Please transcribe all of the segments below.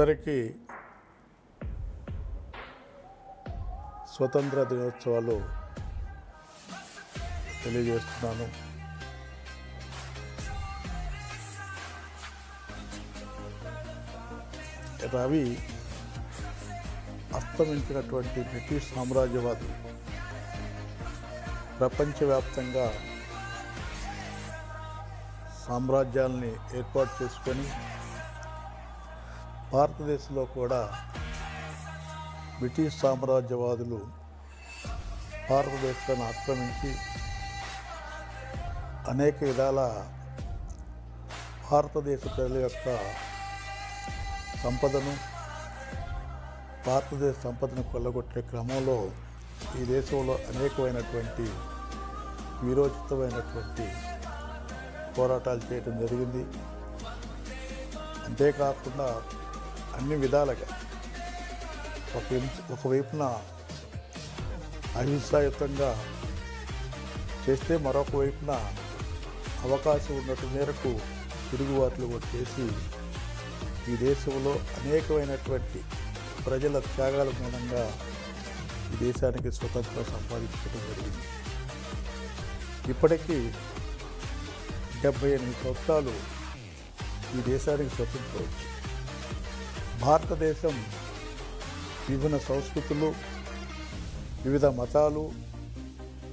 అందరికీ స్వతంత్ర దినోత్సవాలు తెలియజేస్తున్నాను. రవి అస్తమించినటువంటి బ్రిటిష్ సామ్రాజ్యవాదు ప్రపంచవ్యాప్తంగా సామ్రాజ్యాల్ని ఏర్పాటు చేసుకొని భారతదేశంలో కూడా బ్రిటిష్ సామ్రాజ్యవాదులు భారతదేశాన్ని ఆక్రమించి అనేక విధాల భారతదేశ ప్రజల యొక్క సంపదను భారతదేశ సంపదను కొల్లగొట్టే క్రమంలో ఈ దేశంలో అనేకమైనటువంటి వీరోచితమైనటువంటి పోరాటాలు చేయడం జరిగింది. అంతేకాకుండా అన్ని విధాలుగా. ఒక ఒకవైపున అహింసాయుతంగా చేస్తే మరొక వైపున అవకాశం ఉన్నట్టు మేరకు తిరుగుబాట్లు కూడా చేసి ఈ దేశంలో అనేకమైనటువంటి ప్రజల త్యాగాల మూలంగా ఈ దేశానికి స్వతంత్రం సంపాదించడం జరిగింది. ఇప్పటికీ డెబ్బై ఎనిమిది సంవత్సరాలు ఈ దేశానికి స్వతంత్రం వచ్చింది. భారతదేశం విభిన్న సంస్కృతులు వివిధ మతాలు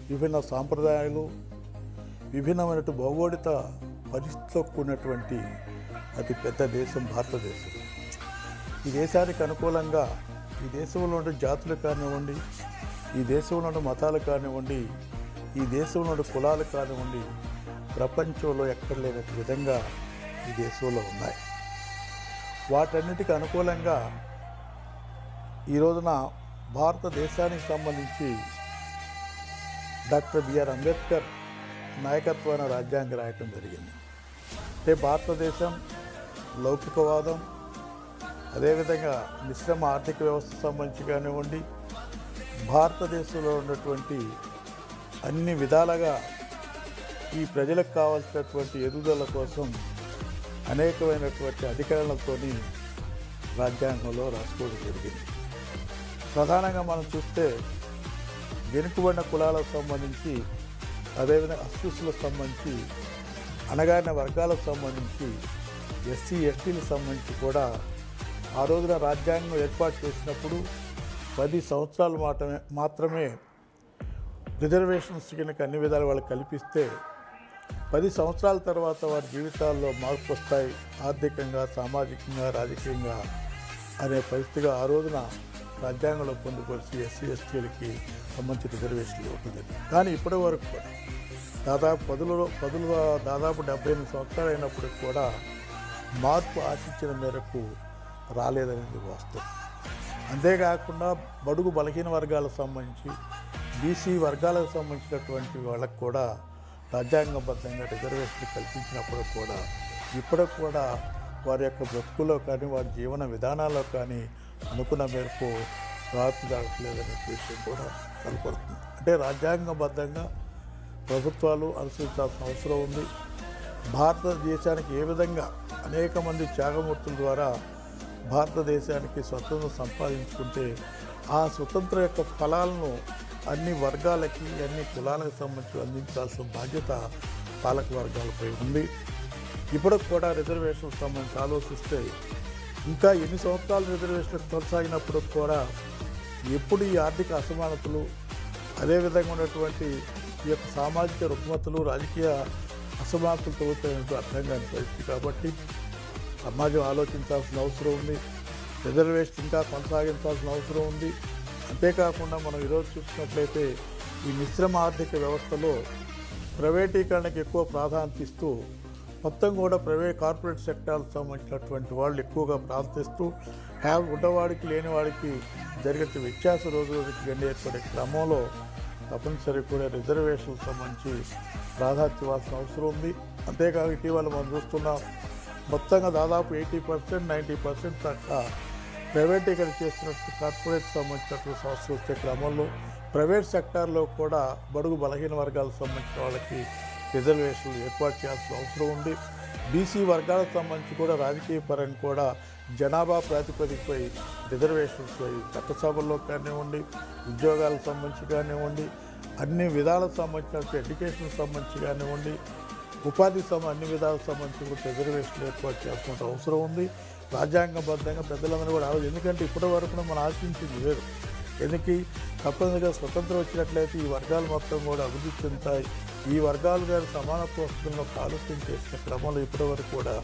విభిన్న సాంప్రదాయాలు విభిన్నమైన భౌగోళిక పరిస్థితితో కూడినటువంటి అతి పెద్ద దేశం భారతదేశం. ఈ దేశానికి అనుకూలంగా ఈ దేశంలో ఉండే జాతులు కానివ్వండి ఈ దేశంలో ఉండే మతాలు కానివ్వండి ఈ దేశంలో ఉండే కులాలు కానివ్వండి ప్రపంచంలో ఎక్కడ లేనట్టు విధంగా ఈ దేశంలో ఉన్నాయి. వాటన్నిటికి అనుకూలంగా ఈ రోజున భారతదేశానికి సంబంధించి డాక్టర్ బిఆర్ అంబేద్కర్ నాయకత్వాన రాజ్యాంగం రాయటం జరిగింది. అంటే భారతదేశం లౌకికవాదం అదేవిధంగా మిశ్రమ ఆర్థిక వ్యవస్థ సంబంధించి కానివ్వండి భారతదేశంలో ఉన్నటువంటి అన్ని విధాలుగా ఈ ప్రజలకు కావాల్సినటువంటి ఎదుగుదల కోసం అనేకమైనటువంటి అధికారులతోని రాజ్యాంగంలో రాసుకోవడం జరిగింది. ప్రధానంగా మనం చూస్తే వెనుకబడిన కులాలకు సంబంధించి అదేవిధంగా అస్పృశ్యులకు సంబంధించి అనగారిన వర్గాలకు సంబంధించి ఎస్సీ ఎస్టీలకు సంబంధించి కూడా ఆ రోజున రాజ్యాంగం ఏర్పాటు చేసినప్పుడు పది సంవత్సరాలు మాత్రమే మాత్రమే రిజర్వేషన్స్ కనుక అన్ని విధాలు వాళ్ళకి కల్పిస్తే పది సంవత్సరాల తర్వాత వారి జీవితాల్లో మార్పు వస్తాయి. ఆర్థికంగా సామాజికంగా రాజకీయంగా అనే పరిస్థితిగా ఆ రోజున రాజ్యాంగంలో పొందుపరిచి ఎస్సీ ఎస్టీలకి సంబంధించిన రిజర్వేషన్లు ఉంటుంది కానీ ఇప్పటి వరకు కూడా దాదాపు పదులలో పదులు దాదాపు డెబ్బై ఎనిమిది సంవత్సరాలు అయినప్పటికి కూడా మార్పు ఆశించిన మేరకు రాలేదనేది వాస్తవం. అంతేకాకుండా బడుగు బలహీన వర్గాలకు సంబంధించి బీసీ వర్గాలకు సంబంధించినటువంటి వాళ్ళకు కూడా రాజ్యాంగబద్ధంగా రిజర్వేషన్ కల్పించినప్పుడు కూడా ఇప్పటికి కూడా వారి యొక్క బ్రతుకులో కానీ వారి జీవన విధానాల్లో కానీ అనుకున్న మేరకు రాత్రి దాటలేదనే విషయం కూడా కనపడుతుంది. అంటే రాజ్యాంగబద్ధంగా ప్రభుత్వాలు అనుసరించాల్సిన అవసరం ఉంది. భారతదేశానికి ఏ విధంగా అనేక మంది త్యాగమూర్తుల ద్వారా భారతదేశానికి స్వతంత్రం సంపాదించుకుంటే ఆ స్వతంత్ర యొక్క ఫలాలను అన్ని వర్గాలకి అన్ని కులాలకు సంబంధించి అందించాల్సిన బాధ్యత పాలక వర్గాలపై ఉంది. ఇప్పటికి కూడా రిజర్వేషన్ సంబంధించి ఆలోచిస్తే ఇంకా ఎన్ని సంవత్సరాలు రిజర్వేషన్ కొనసాగినప్పుడు కూడా ఎప్పుడు ఈ ఆర్థిక అసమానతలు అదేవిధంగా ఉన్నటువంటి ఈ యొక్క సామాజిక రుగ్మతలు రాజకీయ అసమానతలు తగ్గుతాయంటూ అర్థం కాని పరిస్థితి కాబట్టి సమాజం ఆలోచించాల్సిన అవసరం ఉంది. రిజర్వేషన్ ఇంకా కొనసాగించాల్సిన అవసరం ఉంది. అంతేకాకుండా మనం ఈరోజు చూసినట్లయితే ఈ మిశ్రమ ఆర్థిక వ్యవస్థలో ప్రైవేటీకరణకు ఎక్కువ ప్రాధాన్యత ఇస్తూ మొత్తం కూడా ప్రైవేట్ కార్పొరేట్ సెక్టార్కి సంబంధించినటువంటి వాళ్ళు ఎక్కువగా ప్రార్థిస్తూ హ్యావ్ ఉన్నవాడికి లేని వాడికి జరిగే వ్యత్యాస రోజు రోజుకి గండి ఏర్పడే క్రమంలో తప్పనిసరి కూడా రిజర్వేషన్ సంబంధించి ప్రాధాన్యత ఇవ్వాల్సిన అవసరం ఉంది. అంతేకాక ఇటీవల మనం చూస్తున్నాం మొత్తంగా దాదాపు ఎయిటీ పర్సెంట్ నైంటీ పర్సెంట్ దాకా ప్రైవేటీకరణ చేస్తున్నట్టు కార్పొరేట్ సంబంధించినటువంటి సంస్థలు వస్తే క్రమంలో ప్రైవేట్ సెక్టార్లో కూడా బడుగు బలహీన వర్గాలకు సంబంధించిన వాళ్ళకి రిజర్వేషన్లు ఏర్పాటు చేయాల్సిన అవసరం ఉంది. బీసీ వర్గాలకు సంబంధించి కూడా రాజకీయ పరంగా కూడా జనాభా ప్రాతిపదికపై రిజర్వేషన్స్ పై చట్టసభల్లో కానివ్వండి ఉద్యోగాలకు సంబంధించి కానివ్వండి అన్ని విధాలకు సంబంధించిన ఎడ్యుకేషన్ సంబంధించి కానివ్వండి ఉపాధి సమ అన్ని విధాలకు సంబంధించి కూడా రిజర్వేషన్ ఏర్పాటు చేస్తున్న అవసరం ఉంది. రాజ్యాంగబద్ధంగా పెద్దలందరూ కూడా ఆలోచన. ఎందుకంటే ఇప్పటి వరకు మనం ఆశించింది వేరు. ఎందుకు? తప్పనిసరిగా స్వతంత్రం వచ్చినట్లయితే ఈ వర్గాలు మొత్తం కూడా అభివృద్ధి చెందుతాయి. ఈ వర్గాలు గారు సమానత్వ వస్తుందో ఆలోచన చేసిన క్రమంలో ఇప్పటివరకు కూడా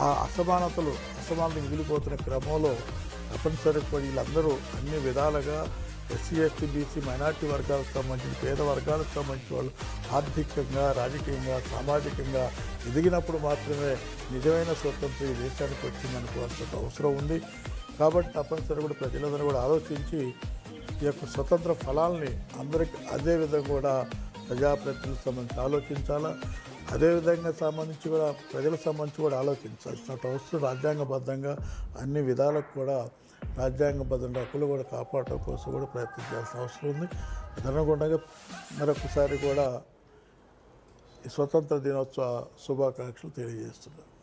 ఆ అసమానతలు అసమానతలు మిగిలిపోతున్న క్రమంలో తప్పనిసరిగా వీళ్ళందరూ అన్ని విధాలుగా ఎస్సీ ఎస్టీ బీసీ మైనార్టీ వర్గాలకు సంబంధించి పేద వర్గాలకు సంబంధించిన వాళ్ళు ఆర్థికంగా రాజకీయంగా సామాజికంగా ఎదిగినప్పుడు మాత్రమే నిజమైన స్వతంత్రం ఈ దేశానికి వచ్చిందనుకోవాల్సిన అవసరం ఉంది. కాబట్టి తప్పనిసరి కూడా ప్రజలందరూ కూడా ఆలోచించి ఈ యొక్క స్వతంత్ర ఫలాల్ని అందరికీ అదే విధంగా కూడా ప్రజాప్రతినిధులకు సంబంధించి ఆలోచించాలా? అదేవిధంగా సంబంధించి కూడా ప్రజలకు సంబంధించి కూడా ఆలోచించాల్సిన అవసరం రాజ్యాంగబద్ధంగా అన్ని విధాలకు కూడా రాజ్యాంగబద్ధంగా హక్కులు కూడా కాపాడటం కోసం కూడా ప్రయత్నించాల్సిన అవసరం ఉంది. అదనకుండా మరొకసారి కూడా ఈ స్వతంత్ర దినోత్సవ శుభాకాంక్షలు తెలియజేస్తున్నాను.